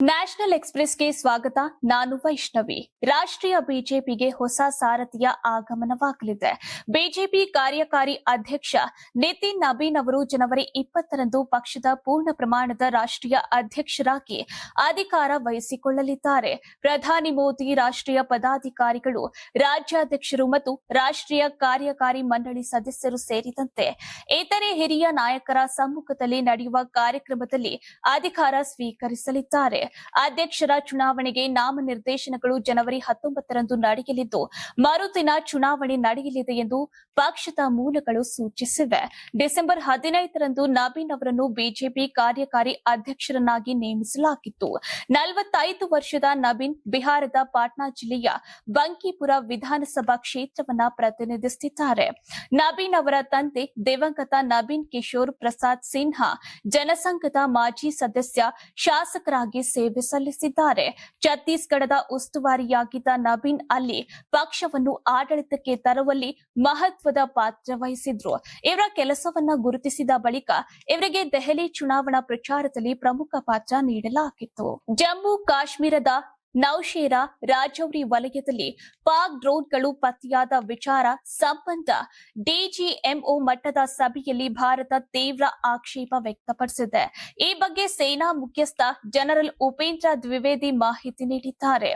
National ಎಕ್ಸ್ಪ್ರೆಸ್ಗೆ ಸ್ವಾಗತ ನಾನು ವೈಷ್ಣವಿ. ರಾಷ್ಟ್ರೀಯ ಬಿಜೆಪಿಗೆ ಹೊಸ ಸಾರಥಿಯ ಆಗಮನವಾಗಲಿದೆ. ಬಿಜೆಪಿ ಕಾರ್ಯಕಾರಿ ಅಧ್ಯಕ್ಷ ನಿತಿನ್ ನಬೀನ್ ಅವರು ಜನವರಿ ಇಪ್ಪತ್ತರಂದು ಪಕ್ಷದ ಪೂರ್ಣ ಪ್ರಮಾಣದ ರಾಷ್ಟ್ರೀಯ ಅಧ್ಯಕ್ಷರಾಗಿ ಅಧಿಕಾರ ವಹಿಸಿಕೊಳ್ಳಲಿದ್ದಾರೆ. ಪ್ರಧಾನಿ ಮೋದಿ, ರಾಷ್ಟ್ರೀಯ ಪದಾಧಿಕಾರಿಗಳು, ರಾಜ್ಯಾಧ್ಯಕ್ಷರು ಮತ್ತು ರಾಷ್ಟ್ರೀಯ ಕಾರ್ಯಕಾರಿ ಮಂಡಳಿ ಸದಸ್ಯರು ಸೇರಿದಂತೆ ಇತರೆ ಹಿರಿಯ ನಾಯಕರ ಸಮ್ಮುಖದಲ್ಲಿ ನಡೆಯುವ ಕಾರ್ಯಕ್ರಮದಲ್ಲಿ ಅಧಿಕಾರ ಸ್ವೀಕರಿಸಲಿದ್ದಾರೆ. ಅಧ್ಯಕ್ಷರ ಚುನಾವಣೆಗೆ ನಾಮನಿರ್ದೇಶನಗಳು ಜನವರಿ ಹತ್ತೊಂಬತ್ತರಂದು ನಡೆಯಲಿದ್ದು, ಮರುದಿನ ಚುನಾವಣೆ ನಡೆಯಲಿದೆ ಎಂದು ಪಕ್ಷದ ಮೂಲಗಳು ಸೂಚಿಸಿವೆ. ಡಿಸೆಂಬರ್ ಹದಿನೈದರಂದು ನವೀನ್ ಅವರನ್ನು ಬಿಜೆಪಿ ಕಾರ್ಯಕಾರಿ ಅಧ್ಯಕ್ಷರನ್ನಾಗಿ ನೇಮಿಸಲಾಗಿತ್ತು. ನಲವತ್ತೈದು ವರ್ಷದ ನಬೀನ್ ಬಿಹಾರದ ಪಾಟ್ನಾ ಜಿಲ್ಲೆಯ ಬಂಕಿಪುರ ವಿಧಾನಸಭಾ ಕ್ಷೇತ್ರವನ್ನ ಪ್ರತಿನಿಧಿಸುತ್ತಿದ್ದಾರೆ. ನವೀನ್ ಅವರ ತಂದೆ ದಿವಂಗತ ನಬೀನ್ ಕಿಶೋರ್ ಪ್ರಸಾದ್ ಸಿನ್ಹಾ, ಜನಸಂಘದ ಮಾಜಿ ಸದಸ್ಯ ಶಾಸಕರಾಗಿ ಸೇವೆ ಸಲ್ಲಿಸಿದ್ದಾರೆ. ಛತ್ತೀಸ್ಗಢದ ಉಸ್ತುವಾರಿಯಾಗಿದ್ದ ನಬೀನ್ ಅಲ್ಲಿ ಪಕ್ಷವನ್ನು ಆಡಳಿತಕ್ಕೆ ತರುವಲ್ಲಿ ಮಹತ್ವದ ಪಾತ್ರ ವಹಿಸಿದ್ರು. ಇವರ ಕೆಲಸವನ್ನ ಗುರುತಿಸಿದ ಬಳಿಕ ಇವರಿಗೆ ದೆಹಲಿ ಚುನಾವಣಾ ಪ್ರಚಾರದಲ್ಲಿ ಪ್ರಮುಖ ಪಾತ್ರ ನೀಡಲಾಗಿತ್ತು. ಜಮ್ಮು ಕಾಶ್ಮೀರದ ನೌಶೇರಾ ರಾಜೌರಿ ವಲಯದಲ್ಲಿ ಪಾಕ್ ಡ್ರೋನ್ಗಳು ಪತ್ತೆಯಾದ ವಿಚಾರ ಸಂಬಂಧ ಡಿಜಿಎಂಒ ಮಟ್ಟದ ಸಭೆಯಲ್ಲಿ ಭಾರತ ತೀವ್ರ ಆಕ್ಷೇಪ ವ್ಯಕ್ತಪಡಿಸಿದೆ. ಈ ಬಗ್ಗೆ ಸೇನಾ ಮುಖ್ಯಸ್ಥ ಜನರಲ್ ಉಪೇಂದ್ರ ದ್ವಿವೇದಿ ಮಾಹಿತಿ ನೀಡಿದ್ದಾರೆ.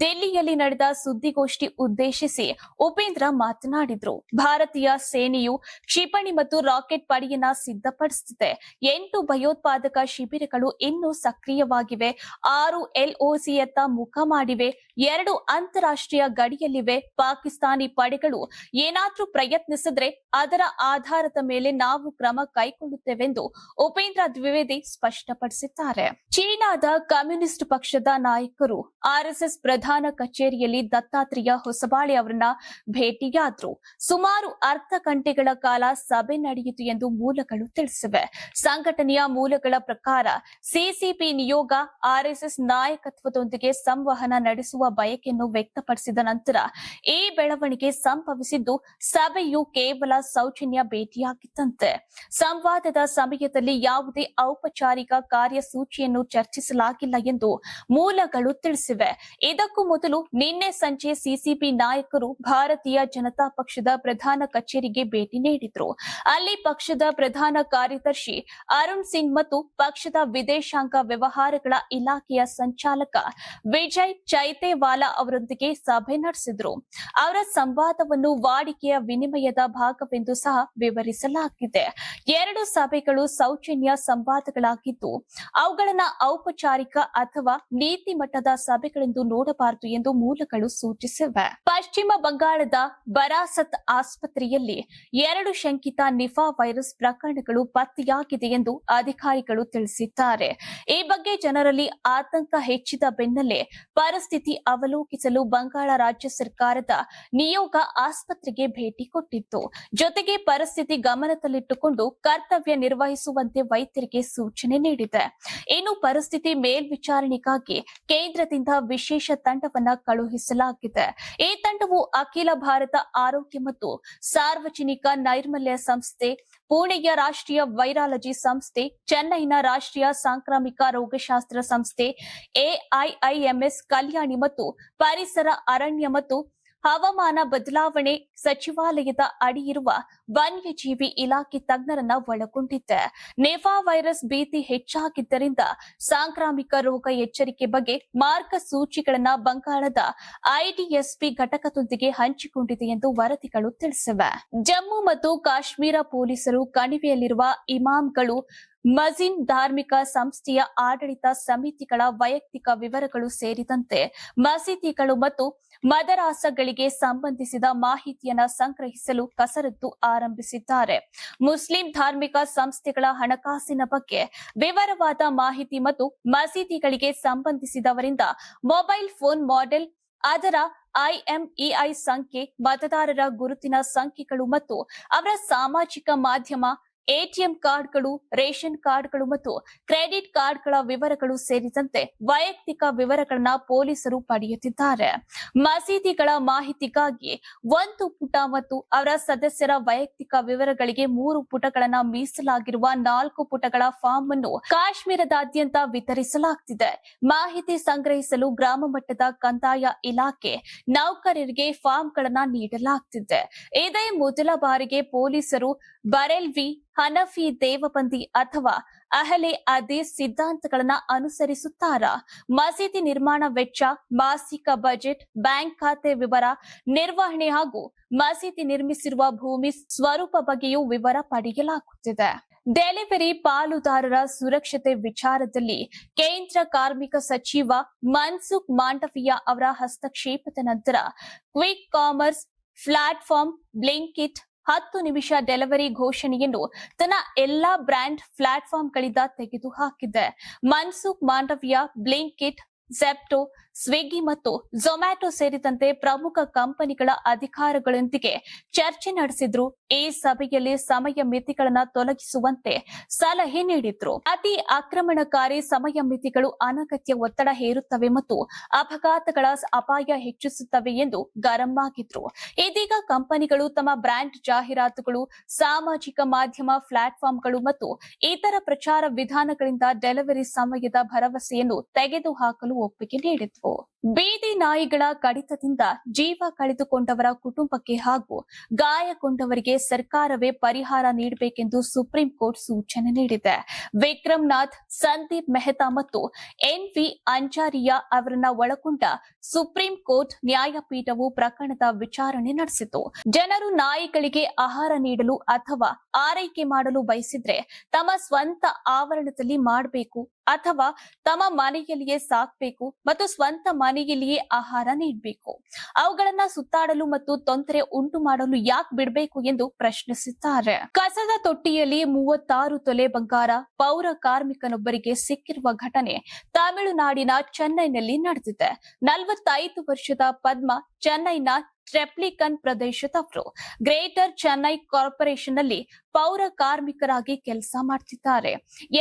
ದಿಲ್ಲಿಯಲ್ಲಿ ನಡೆದ ಸುದ್ದಿಗೋಷ್ಠಿ ಉದ್ದೇಶಿಸಿ ಉಪೇಂದ್ರ ಮಾತನಾಡಿದ್ರು. ಭಾರತೀಯ ಸೇನೆಯು ಕ್ಷಿಪಣಿ ಮತ್ತು ರಾಕೆಟ್ ಪಡೆಯನ್ನ ಸಿದ್ಧಪಡಿಸುತ್ತಿದೆ ಎಂಟು ಭಯೋತ್ಪಾದಕ ಶಿಬಿರಗಳು ಇನ್ನೂ ಸಕ್ರಿಯವಾಗಿವೆ. ಆರು ಎಲ್ಒಸಿಯತ್ತ ಮುಖ ಮಾಡಿವೆ. ಎರಡು ಅಂತಾರಾಷ್ಟ್ರೀಯ ಗಡಿಯಲ್ಲಿವೆ. ಪಾಕಿಸ್ತಾನಿ ಪಡೆಗಳು ಏನಾದ್ರೂ ಪ್ರಯತ್ನಿಸಿದ್ರೆ ಅದರ ಆಧಾರದ ಮೇಲೆ ನಾವು ಕ್ರಮ ಕೈಗೊಳ್ಳುತ್ತೇವೆಂದು ಉಪೇಂದ್ರ ದ್ವಿವೇದಿ ಸ್ಪಷ್ಟಪಡಿಸಿದ್ದಾರೆ. ಚೀನಾದ ಕಮ್ಯುನಿಸ್ಟ್ ಪಕ್ಷದ ನಾಯಕರು ಆರ್ಎಸ್ಎಸ್ ಪ್ರಧಾನ ಕಚೇರಿಯಲ್ಲಿ ದತ್ತಾತ್ರೇಯ ಹೊಸಬಾಳೆ ಅವರನ್ನ ಭೇಟಿಯಾದ್ರು. ಸುಮಾರು ಅರ್ಧ ಗಂಟೆಗಳ ಕಾಲ ಸಭೆ ನಡೆಯಿತು ಎಂದು ಮೂಲಗಳು ತಿಳಿಸಿವೆ. ಸಂಘಟನೆಯ ಮೂಲಗಳ ಪ್ರಕಾರ ಸಿಸಿಪಿ ನಿಯೋಗ ಆರ್ಎಸ್ಎಸ್ ನಾಯಕತ್ವದೊಂದಿಗೆ ಸಂವಹನ ನಡೆಸುವ ಬಯಕೆಯನ್ನು ವ್ಯಕ್ತಪಡಿಸಿದ ನಂತರ ಈ ಬೆಳವಣಿಗೆ ಸಂಭವಿಸಿದ್ದು ಸಭೆಯು ಕೇವಲ ಸೌಜನ್ಯ ಭೇಟಿಯಾಗಿತ್ತಂತೆ. ಸಂವಾದದ ಸಮಯದಲ್ಲಿ ಯಾವುದೇ ಔಪಚಾರಿಕ ಕಾರ್ಯಸೂಚಿಯನ್ನು ಚರ್ಚಿಸಲಾಗಿಲ್ಲ ಎಂದು ಮೂಲಗಳು ತಿಳಿಸಿವೆ. ಇದಕ್ಕೂ ಮೊದಲು ನಿನ್ನೆ ಸಂಜೆ ಸಿಸಿಬಿ ನಾಯಕರು ಭಾರತೀಯ ಜನತಾ ಪಕ್ಷದ ಪ್ರಧಾನ ಕಚೇರಿಗೆ ಭೇಟಿ ನೀಡಿದ್ರು. ಅಲ್ಲಿ ಪಕ್ಷದ ಪ್ರಧಾನ ಕಾರ್ಯದರ್ಶಿ ಅರುಣ್ ಸಿಂಗ್ ಮತ್ತು ಪಕ್ಷದ ವಿದೇಶಾಂಗ ವ್ಯವಹಾರಗಳ ಇಲಾಖೆಯ ಸಂಚಾಲಕ ವಿಜಯ್ ಚೈತೇವಾಲಾ ಅವರೊಂದಿಗೆ ಸಭೆ ನಡೆಸಿದ್ರು. ಅವರ ಸಂವಾದವನ್ನು ವಾಡಿಕೆಯ ವಿನಿಮಯದ ಭಾಗವೆಂದು ಸಹ ವಿವರಿಸಲಾಗಿದೆ. ಎರಡು ಸಭೆಗಳು ಸೌಜನ್ಯ ಸಂವಾದಗಳಾಗಿದ್ದು, ಅವುಗಳನ್ನ ಔಪಚಾರಿಕ ಅಥವಾ ನೀತಿ ಮಟ್ಟದ ಸಭೆಗಳೆಂದು ನೋಡಬಾರದು ಎಂದು ಮೂಲಗಳು ಸೂಚಿಸಿವೆ. ಪಶ್ಚಿಮ ಬಂಗಾಳದ ಬರಾಸತ್ ಆಸ್ಪತ್ರೆಯಲ್ಲಿ ಎರಡು ಶಂಕಿತ ನಿಫಾ ವೈರಸ್ ಪ್ರಕರಣಗಳು ಪತ್ತೆಯಾಗಿದೆ ಎಂದು ಅಧಿಕಾರಿಗಳು ತಿಳಿಸಿದ್ದಾರೆ. ಈ ಬಗ್ಗೆ ಜನರಲ್ಲಿ ಆತಂಕ ಹೆಚ್ಚಿದ ಬೆನ್ನಲ್ಲೇ ಪರಿಸ್ಥಿತಿ ಅವಲೋಕಿಸಲು ಬಂಗಾಳ ರಾಜ್ಯ ಸರ್ಕಾರದ ನಿಯೋಗ ಆಸ್ಪತ್ರೆಗೆ ಭೇಟಿ ಕೊಟ್ಟಿತ್ತು. ಜೊತೆಗೆ ಪರಿಸ್ಥಿತಿ ಗಮನದಲ್ಲಿಟ್ಟುಕೊಂಡು ಕರ್ತವ್ಯ ನಿರ್ವಹಿಸುವಂತೆ ವೈದ್ಯರಿಗೆ ಸೂಚನೆ ನೀಡಿದೆ. ಇನ್ನು ಪರಿಸ್ಥಿತಿ ಮೇಲ್ವಿಚಾರಣೆಗಾಗಿ ಕೇಂದ್ರದಿಂದ ವಿಶೇಷ ತಂಡವನ್ನ ಕಳುಹಿಸಲಾಗಿದೆ. ಈ ತಂಡವು ಅಖಿಲ ಭಾರತ ಆರೋಗ್ಯ ಮತ್ತು ಸಾರ್ವಜನಿಕ ನೈರ್ಮಲ್ಯ ಸಂಸ್ಥೆ, ಪುಣೆಯ ರಾಷ್ಟ್ರೀಯ ವೈರಾಲಜಿ ಸಂಸ್ಥೆ, ಚೆನ್ನೈನ ರಾಷ್ಟ್ರೀಯ ಸಾಂಕ್ರಾಮಿಕ ರೋಗಶಾಸ್ತ್ರ ಸಂಸ್ಥೆ ಎಐಐಎಂಎಸ್ ಕಲ್ಯಾಣಿ ಮತ್ತು ಪರಿಸರ ಅರಣ್ಯ ಮತ್ತು ಹವಾಮಾನ ಬದಲಾವಣೆ ಸಚಿವಾಲಯದ ಅಡಿ ಇರುವ ವನ್ಯಜೀವಿ ಇಲಾಖೆ ತಜ್ಞರನ್ನ ಒಳಗೊಂಡಿದೆ. ನೆಫಾ ವೈರಸ್ ಭೀತಿ ಹೆಚ್ಚಾಗಿದ್ದರಿಂದ ಸಾಂಕ್ರಾಮಿಕ ರೋಗ ಎಚ್ಚರಿಕೆ ಬಗ್ಗೆ ಮಾರ್ಗಸೂಚಿಗಳನ್ನ ಬಂಗಾಳದ ಐಡಿಎಸ್ಪಿ ಘಟಕದೊಂದಿಗೆ ಹಂಚಿಕೊಂಡಿದೆ ಎಂದು ವರದಿಗಳು ತಿಳಿಸಿವೆ. ಜಮ್ಮು ಮತ್ತು ಕಾಶ್ಮೀರ ಪೊಲೀಸರು ಕಣಿವೆಯಲ್ಲಿರುವ ಇಮಾಮ್ಗಳು ಮಜಿನ್ ಧಾರ್ಮಿಕ ಸಂಸ್ಥೆಯ ಆಡಳಿತ ಸಮಿತಿಗಳ ವೈಯಕ್ತಿಕ ವಿವರಗಳು ಸೇರಿದಂತೆ ಮಸೀದಿಗಳು ಮತ್ತು ಮದರಾಸಗಳಿಗೆ ಸಂಬಂಧಿಸಿದ ಮಾಹಿತಿಯನ್ನ ಸಂಗ್ರಹಿಸಲು ಕಸರತ್ತು ಆರಂಭಿಸಿದ್ದಾರೆ. ಮುಸ್ಲಿಂ ಧಾರ್ಮಿಕ ಸಂಸ್ಥೆಗಳ ಹಣಕಾಸಿನ ಬಗ್ಗೆ ವಿವರವಾದ ಮಾಹಿತಿ ಮತ್ತು ಮಸೀದಿಗಳಿಗೆ ಸಂಬಂಧಿಸಿದವರಿಂದ ಮೊಬೈಲ್ ಫೋನ್ ಮಾಡೆಲ್, ಅದರ ಐಎಂಇಐ ಸಂಖ್ಯೆ, ಮತದಾರರ ಗುರುತಿನ ಸಂಖ್ಯೆಗಳು ಮತ್ತು ಅವರ ಸಾಮಾಜಿಕ ಮಾಧ್ಯಮ ಎಟಿಎಂ ಕಾರ್ಡ್ಗಳು, ರೇಷನ್ ಕಾರ್ಡ್ಗಳು ಮತ್ತು ಕ್ರೆಡಿಟ್ ಕಾರ್ಡ್ಗಳ ವಿವರಗಳು ಸೇರಿದಂತೆ ವೈಯಕ್ತಿಕ ವಿವರಗಳನ್ನ ಪೊಲೀಸರು ಪಡೆಯುತ್ತಿದ್ದಾರೆ. ಮಸೀದಿಗಳ ಮಾಹಿತಿಗಾಗಿ ಒಂದು ಪುಟ ಮತ್ತು ಅವರ ಸದಸ್ಯರ ವೈಯಕ್ತಿಕ ವಿವರಗಳಿಗೆ ಮೂರು ಪುಟಗಳನ್ನ ಮೀಸಲಾಗಿರುವ ನಾಲ್ಕು ಪುಟಗಳ ಫಾರ್ಮ್ ಅನ್ನು ಕಾಶ್ಮೀರದಾದ್ಯಂತ ವಿತರಿಸಲಾಗುತ್ತಿದೆ ಮಾಹಿತಿ ಸಂಗ್ರಹಿಸಲು ಗ್ರಾಮ ಮಟ್ಟದ ಕಂದಾಯ ಇಲಾಖೆ ನೌಕರರಿಗೆ ಫಾರ್ಮ್ಗಳನ್ನ ನೀಡಲಾಗುತ್ತಿದೆ ಇದೇ ಮೊದಲ ಬಾರಿಗೆ ಪೊಲೀಸರು ಬರೆಲ್ವಿ ಹನಫಿ ದೇವಬಂದಿ ಅಥವಾ ಅಹಲೆ ಅದೇ ಸಿದ್ಧಾಂತಗಳನ್ನ ಅನುಸರಿಸುತ್ತಾರ? ಮಸೀದಿ ನಿರ್ಮಾಣ ವೆಚ್ಚ, ಮಾಸಿಕ ಬಜೆಟ್, ಬ್ಯಾಂಕ್ ಖಾತೆ ವಿವರ, ನಿರ್ವಹಣೆ ಹಾಗೂ ಮಸೀದಿ ನಿರ್ಮಿಸಿರುವ ಭೂಮಿ ಸ್ವರೂಪ ಬಗ್ಗೆಯೂ ವಿವರ ಪಡೆಯಲಾಗುತ್ತಿದೆ. ಡೆಲಿವರಿ ಪಾಲುದಾರರ ಸುರಕ್ಷತೆ ವಿಚಾರದಲ್ಲಿ ಕೇಂದ್ರ ಕಾರ್ಮಿಕ ಸಚಿವ ಮನ್ಸುಖ್ ಮಾಂಡವಿಯಾ ಅವರ ಹಸ್ತಕ್ಷೇಪದ ನಂತರ ಕ್ವಿಕ್ ಕಾಮರ್ಸ್ ಪ್ಲಾಟ್ಫಾರ್ಮ್, ಬ್ಲಿಂಕಿಟ್ ಹತ್ತು ನಿಮಿಷ ಡೆಲಿವರಿ ಘೋಷಣೆಯನ್ನು ತನ್ನ ಎಲ್ಲಾ ಬ್ರ್ಯಾಂಡ್ ಪ್ಲಾಟ್ಫಾರ್ಮ್ಗಳಿಂದ ತೆಗೆದುಹಾಕಿದೆ. ಮನ್ಸುಖ್ ಮಾಂಡವಿಯಾ ಬ್ಲಿಂಕಿಟ್ ಜೆಪ್ಟೋ ಸ್ವಿಗ್ಗಿ ಮತ್ತು ಝೊಮ್ಯಾಟೊ ಸೇರಿದಂತೆ ಪ್ರಮುಖ ಕಂಪನಿಗಳ ಅಧಿಕಾರಿಗಳೊಂದಿಗೆ ಚರ್ಚೆ ನಡೆಸಿದ್ರು. ಈ ಸಭೆಯಲ್ಲಿ ಸಮಯ ಮಿತಿಗಳನ್ನು ತೊಲಗಿಸುವಂತೆ ಸಲಹೆ ನೀಡಿದ್ರು. ಅತಿ ಆಕ್ರಮಣಕಾರಿ ಸಮಯ ಮಿತಿಗಳು ಅನಗತ್ಯ ಒತ್ತಡ ಹೇರುತ್ತವೆ ಮತ್ತು ಅಪಘಾತಗಳ ಅಪಾಯ ಹೆಚ್ಚಿಸುತ್ತವೆ ಎಂದು ಗರಂ ಆಗಿದ್ರು. ಇದೀಗ ಕಂಪನಿಗಳು ತಮ್ಮ ಬ್ರ್ಯಾಂಡ್ ಜಾಹೀರಾತುಗಳು, ಸಾಮಾಜಿಕ ಮಾಧ್ಯಮ ಪ್ಲಾಟ್ಫಾರ್ಮ್ಗಳು ಮತ್ತು ಇತರ ಪ್ರಚಾರ ವಿಧಾನಗಳಿಂದ ಡೆಲಿವರಿ ಸಮಯದ ಭರವಸೆಯನ್ನು ತೆಗೆದುಹಾಕಲು ಒಪ್ಪಿಗೆ ನೀಡಿದ್ವು ಬೀದಿ ನಾಯಿಗಳ ಕಡಿತದಿಂದ ಜೀವ ಕಳೆದುಕೊಂಡವರ ಕುಟುಂಬಕ್ಕೆ ಹಾಗೂ ಗಾಯಗೊಂಡವರಿಗೆ ಸರ್ಕಾರವೇ ಪರಿಹಾರ ನೀಡಬೇಕೆಂದು ಸುಪ್ರೀಂ ಕೋರ್ಟ್ ಸೂಚನೆ ನೀಡಿದೆ. ವಿಕ್ರಮ್ ನಾಥ್ ಸಂದೀಪ್ ಮೆಹ್ತಾ ಮತ್ತು ಎನ್ ವಿ ಅಂಜಾರಿಯಾ ಅವರನ್ನ ಒಳಗೊಂಡ ಸುಪ್ರೀಂ ಕೋರ್ಟ್ ನ್ಯಾಯಪೀಠವು ಪ್ರಕರಣದ ವಿಚಾರಣೆ ನಡೆಸಿತು. ಜನರು ನಾಯಿಗಳಿಗೆ ಆಹಾರ ನೀಡಲು ಅಥವಾ ಆರೈಕೆ ಮಾಡಲು ಬಯಸಿದ್ರೆ ತಮ್ಮ ಸ್ವಂತ ಆವರಣದಲ್ಲಿ ಮಾಡಬೇಕು ಅಥವಾ ತಮ್ಮ ಮನೆಯಲ್ಲಿಯೇ ಸಾಕ್ಬೇಕು ಮತ್ತು ಸ್ವಂತ ಮನೆಯಲ್ಲಿಯೇ ಆಹಾರ ನೀಡಬೇಕು. ಅವುಗಳನ್ನ ಸುತ್ತಾಡಲು ಮತ್ತು ತೊಂದರೆ ಉಂಟು ಮಾಡಲು ಯಾಕೆ ಬಿಡಬೇಕು ಎಂದು ಪ್ರಶ್ನಿಸಿದ್ದಾರೆ ಕಸದ ತೊಟ್ಟಿಯಲ್ಲಿ ಮೂವತ್ತಾರು ತೊಲೆ ಬಂಗಾರ ಪೌರ ಕಾರ್ಮಿಕನೊಬ್ಬರಿಗೆ ಸಿಕ್ಕಿರುವ ಘಟನೆ ತಮಿಳುನಾಡಿನ ಚೆನ್ನೈನಲ್ಲಿ ನಡೆದಿದೆ. ನಲವತ್ತೈದು ವರ್ಷದ ಪದ್ಮ ಚೆನ್ನೈನ ಟ್ರೆಪ್ಲಿಕನ್ ಪ್ರದೇಶದವರು ಗ್ರೇಟರ್ ಚೆನ್ನೈ ಕಾರ್ಪೊರೇಷನ್ನಲ್ಲಿ ಪೌರ ಕಾರ್ಮಿಕರಾಗಿ ಕೆಲಸ ಮಾಡ್ತಿದ್ದಾರೆ.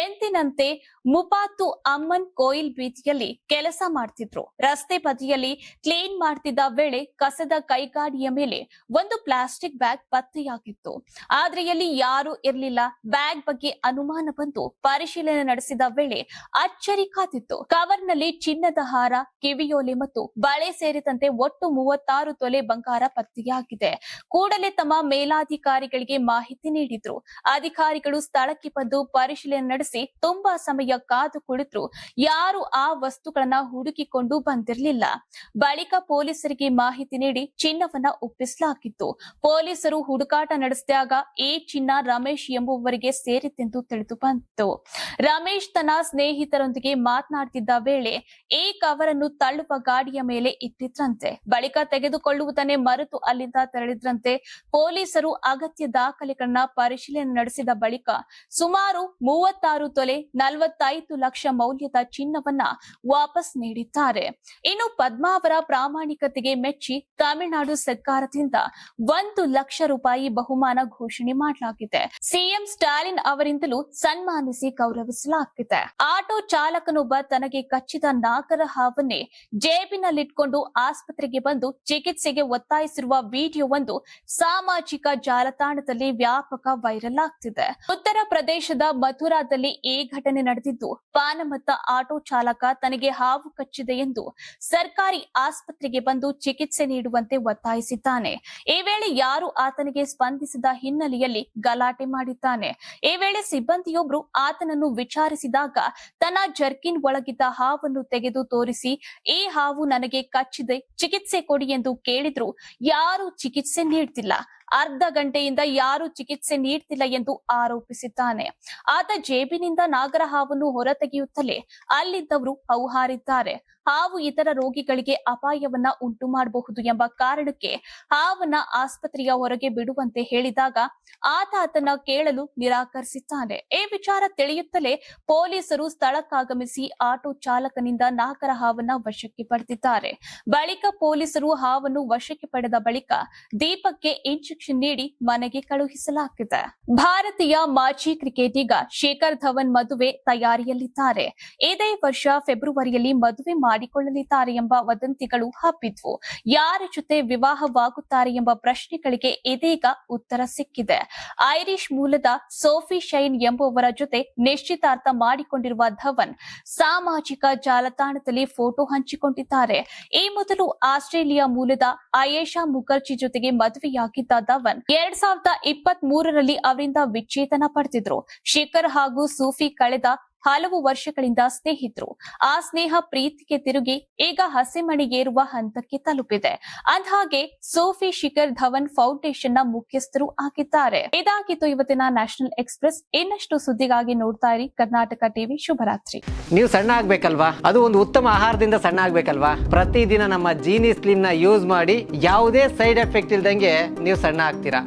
ಎಂದಿನಂತೆ ಮುಪಾತು ಅಮ್ಮನ್ ಕೋಯಿಲ್ ಬೀದಿಯಲ್ಲಿ ಕೆಲಸ ಮಾಡ್ತಿದ್ರು. ರಸ್ತೆ ಬದಿಯಲ್ಲಿ ಕ್ಲೀನ್ ಮಾಡ್ತಿದ್ದ ವೇಳೆ ಕಸದ ಕೈಗಾಡಿಯ ಮೇಲೆ ಒಂದು ಪ್ಲಾಸ್ಟಿಕ್ ಬ್ಯಾಗ್ ಪತ್ತೆಯಾಗಿತ್ತು. ಆದ್ರೆ ಇಲ್ಲಿ ಯಾರು ಇರ್ಲಿಲ್ಲ. ಬ್ಯಾಗ್ ಬಗ್ಗೆ ಅನುಮಾನ ಬಂದು ಪರಿಶೀಲನೆ ನಡೆಸಿದ ವೇಳೆ ಅಚ್ಚರಿ ಕಾದಿತ್ತು. ಕವರ್ನಲ್ಲಿ ಚಿನ್ನದ ಹಾರ, ಕಿವಿಯೋಲೆ ಮತ್ತು ಬಳೆ ಸೇರಿದಂತೆ ಒಟ್ಟು ಮೂವತ್ತಾರು ತೊಲೆ ಬಂಗಾರ ಪತ್ತೆಯಾಗಿದೆ ಕೂಡಲೇ ತಮ್ಮ ಮೇಲಾಧಿಕಾರಿಗಳಿಗೆ ಮಾಹಿತಿ ನೀಡಿದ್ರು. ಅಧಿಕಾರಿಗಳು ಸ್ಥಳಕ್ಕೆ ಬಂದು ಪರಿಶೀಲನೆ ನಡೆಸಿ ತುಂಬಾ ಸಮಯ ಕಾದು ಕುಳಿತರು. ಯಾರು ಆ ವಸ್ತುಗಳನ್ನ ಹುಡುಕಿಕೊಂಡು ಬಂದಿರಲಿಲ್ಲ. ಬಳಿಕ ಪೊಲೀಸರಿಗೆ ಮಾಹಿತಿ ನೀಡಿ ಚಿನ್ನವನ್ನ ಒಪ್ಪಿಸಲಾಗಿತ್ತು. ಪೊಲೀಸರು ಹುಡುಕಾಟ ನಡೆಸಿದಾಗ ಈ ಚಿನ್ನ ರಮೇಶ್ ಎಂಬುವವರಿಗೆ ಸೇರಿತೆಂದು ತಿಳಿದು ಬಂತು. ರಮೇಶ್ ತನ್ನ ಸ್ನೇಹಿತರೊಂದಿಗೆ ಮಾತನಾಡುತ್ತಿದ್ದ ವೇಳೆ ಈ ಕವರನ್ನು ತಳ್ಳುವ ಗಾಡಿಯ ಮೇಲೆ ಇಟ್ಟಿದ್ರಂತೆ. ಬಳಿಕ ತೆಗೆದುಕೊಳ್ಳುವುದನ್ನೇ ಮರೆತು ಅಲ್ಲಿಂದ ತೆರಳಿದ್ರಂತೆ ಪೊಲೀಸರು ಅಗತ್ಯ ದಾಖಲೆಗಳನ್ನ ಪರಿಶೀಲನೆ ನಡೆಸಿದ ಬಳಿಕ ಸುಮಾರು ಮೂವತ್ತಾರು ತೊಲೆ ನಲವತ್ತೈದು ಲಕ್ಷ ಮೌಲ್ಯದ ಚಿನ್ನವನ್ನ ವಾಪಸ್ ನೀಡಿದ್ದಾರೆ. ಇನ್ನು ಪದ್ಮಾವರ ಪ್ರಾಮಾಣಿಕತೆಗೆ ಮೆಚ್ಚಿ ತಮಿಳುನಾಡು ಸರ್ಕಾರದಿಂದ ಒಂದು ಲಕ್ಷ ರೂಪಾಯಿ ಬಹುಮಾನ ಘೋಷಣೆ ಮಾಡಲಾಗಿದೆ. ಸಿಎಂ ಸ್ಟಾಲಿನ್ ಅವರಿಂದಲೂ ಸನ್ಮಾನಿಸಿ ಗೌರವಿಸಲಾಗಿದೆ. ಆಟೋ ಚಾಲಕನೊಬ್ಬ ತನಗೆ ಕಚ್ಚಿದ ನಾಗರ ಹಾವನ್ನೇ ಜೇಬಿನಲ್ಲಿಟ್ಕೊಂಡು ಆಸ್ಪತ್ರೆಗೆ ಬಂದು ಚಿಕಿತ್ಸೆಗೆ ಒತ್ತಾಯಿಸಿರುವ ವಿಡಿಯೋವೊಂದು ಸಾಮಾಜಿಕ ಜಾಲತಾಣದಲ್ಲಿ ವ್ಯಾಪಕ ವೈರಲ್ ಆಗ್ತಿದೆ. ಉತ್ತರ ಪ್ರದೇಶದ ಮಥುರಾದಲ್ಲಿ ಈ ಘಟನೆ ನಡೆದಿದ್ದು, ಪಾನಮತ್ತ ಆಟೋ ಚಾಲಕ ತನಗೆ ಹಾವು ಕಚ್ಚಿದೆ ಎಂದು ಸರ್ಕಾರಿ ಆಸ್ಪತ್ರೆಗೆ ಬಂದು ಚಿಕಿತ್ಸೆ ನೀಡುವಂತೆ ಒತ್ತಾಯಿಸಿದ್ದಾನೆ. ಈ ವೇಳೆ ಯಾರು ಆತನಿಗೆ ಸ್ಪಂದಿಸಿದ ಹಿನ್ನೆಲೆಯಲ್ಲಿ ಗಲಾಟೆ ಮಾಡಿದ್ದಾನೆ. ಈ ವೇಳೆ ಸಿಬ್ಬಂದಿಯೊಬ್ಬರು ಆತನನ್ನು ವಿಚಾರಿಸಿದಾಗ ತನ್ನ ಜರ್ಕಿನ್ ಒಳಗಿದ್ದ ಹಾವನ್ನು ತೆಗೆದು ತೋರಿಸಿ, ಈ ಹಾವು ನನಗೆ ಕಚ್ಚಿದೆ, ಚಿಕಿತ್ಸೆ ಕೊಡಿ ಎಂದು ಕೇಳಿದ್ರು. ಯಾರು ಚಿಕಿತ್ಸೆ ನೀಡ್ತಿಲ್ಲ. ಅರ್ಧ ಗಂಟೆಯಿಂದ ಯಾರು ಚಿಕಿತ್ಸೆ ನೀಡ್ತಿಲ್ಲ ಎಂದು ಆರೋಪಿಸಿದ್ದಾನೆ. ಆತ ಜೇಬಿನಿಂದ ನಾಗರ ಹಾವನ್ನು ಹೊರತೆಗೆಯುತ್ತಲೇ ಅಲ್ಲಿದ್ದವರು ಹೌಹಾರಿದ್ದಾರೆ. ಹಾವು ಇತರ ರೋಗಿಗಳಿಗೆ ಅಪಾಯವನ್ನ ಉಂಟು ಮಾಡಬಹುದು ಎಂಬ ಕಾರಣಕ್ಕೆ ಹಾವನ್ನ ಆಸ್ಪತ್ರೆಯ ಹೊರಗೆ ಬಿಡುವಂತೆ ಹೇಳಿದಾಗ ಆತ ಆತನ ಕೇಳಲು ನಿರಾಕರಿಸಿದ್ದಾನೆ. ಈ ವಿಚಾರ ತಿಳಿಯುತ್ತಲೇ ಪೊಲೀಸರು ಸ್ಥಳಕ್ಕಾಗಮಿಸಿ ಆಟೋ ಚಾಲಕನಿಂದ ನಾಗರ ಹಾವನ್ನ ವಶಕ್ಕೆ ಪಡೆದಿದ್ದಾರೆ. ಬಳಿಕ ಪೊಲೀಸರು ಹಾವನ್ನು ವಶಕ್ಕೆ ಪಡೆದ ಬಳಿಕ ದೀಪಕ್ಕೆ ಇಂಚು ಇಂಜೆಕ್ಷನ್ ನೀಡಿ ಮನೆಗೆ ಕಳುಹಿಸಲಾಗಿದೆ. ಭಾರತೀಯ ಮಾಜಿ ಕ್ರಿಕೆಟಿಗ ಶೇಖರ್ ಧವನ್ ಮದುವೆ ತಯಾರಿಯಲ್ಲಿದ್ದಾರೆ. ಇದೇ ವರ್ಷ ಫೆಬ್ರವರಿಯಲ್ಲಿ ಮದುವೆ ಮಾಡಿಕೊಳ್ಳಲಿದ್ದಾರೆ ಎಂಬ ವದಂತಿಗಳು ಹಬ್ಬಿದ್ವು. ಯಾರ ಜೊತೆ ವಿವಾಹವಾಗುತ್ತಾರೆ ಎಂಬ ಪ್ರಶ್ನೆಗಳಿಗೆ ಇದೀಗ ಉತ್ತರ ಸಿಕ್ಕಿದೆ. ಐರಿಷ್ ಮೂಲದ ಸೋಫಿ ಶೈನ್ ಎಂಬುವರ ಜೊತೆ ನಿಶ್ಚಿತಾರ್ಥ ಮಾಡಿಕೊಂಡಿರುವ ಧವನ್ ಸಾಮಾಜಿಕ ಜಾಲತಾಣದಲ್ಲಿ ಫೋಟೋ ಹಂಚಿಕೊಂಡಿದ್ದಾರೆ. ಈ ಮೊದಲು ಆಸ್ಟ್ರೇಲಿಯಾ ಮೂಲದ ಆಯೇಷಾ ಮುಖರ್ಜಿ ಜೊತೆಗೆ ಮದುವೆಯಾಗಿದ್ದ ಧವನ್. ಎರಡ್ ಸಾವಿರದ ಇಪ್ಪತ್ತ್ ಮೂರರಲ್ಲಿ ಅವರಿಂದ ವಿಚ್ಛೇದನ ಪಡೆದಿದ್ರು. ಶೇಖರ್ ಹಾಗೂ ಸೂಫಿ ಕಳೆದ ಹಲವು ವರ್ಷಗಳಿಂದ ಸ್ನೇಹಿತರು. ಆ ಸ್ನೇಹ ಪ್ರೀತಿಗೆ ತಿರುಗಿ ಈಗ ಹಸೆಮಣಿಗೇರುವ ಹಂತಕ್ಕೆ ತಲುಪಿದೆ. ಅಂದಹಾಗೆ ಸೋಫಿ ಶಿಖರ್ ಧವನ್ ಫೌಂಡೇಶನ್ನ ಮುಖ್ಯಸ್ಥರು ಆಗಿದ್ದಾರೆ. ಇದಾಗಿತ್ತು ಇವತ್ತಿನ ನ್ಯಾಷನಲ್ ಎಕ್ಸ್ಪ್ರೆಸ್. ಇನ್ನಷ್ಟು ಸುದ್ದಿಗಾಗಿ ನೋಡ್ತಾ ಇರಿ ಕರ್ನಾಟಕ ಟಿವಿ ಶುಭರಾತ್ರಿ. ನೀವು ಸಣ್ಣ ಆಗ್ಬೇಕಲ್ವಾ? ಅದು ಒಂದು ಉತ್ತಮ ಆಹಾರದಿಂದ ಸಣ್ಣ ಆಗ್ಬೇಕಲ್ವಾ? ಪ್ರತಿದಿನ ನಮ್ಮ ಜೀನಿ ಸ್ಲಿಮ್ನ ಯೂಸ್ ಮಾಡಿ ಯಾವುದೇ ಸೈಡ್ ಎಫೆಕ್ಟ್ ಇಲ್ದಂಗೆ ನೀವು ಸಣ್ಣ ಆಗ್ತೀರಾ?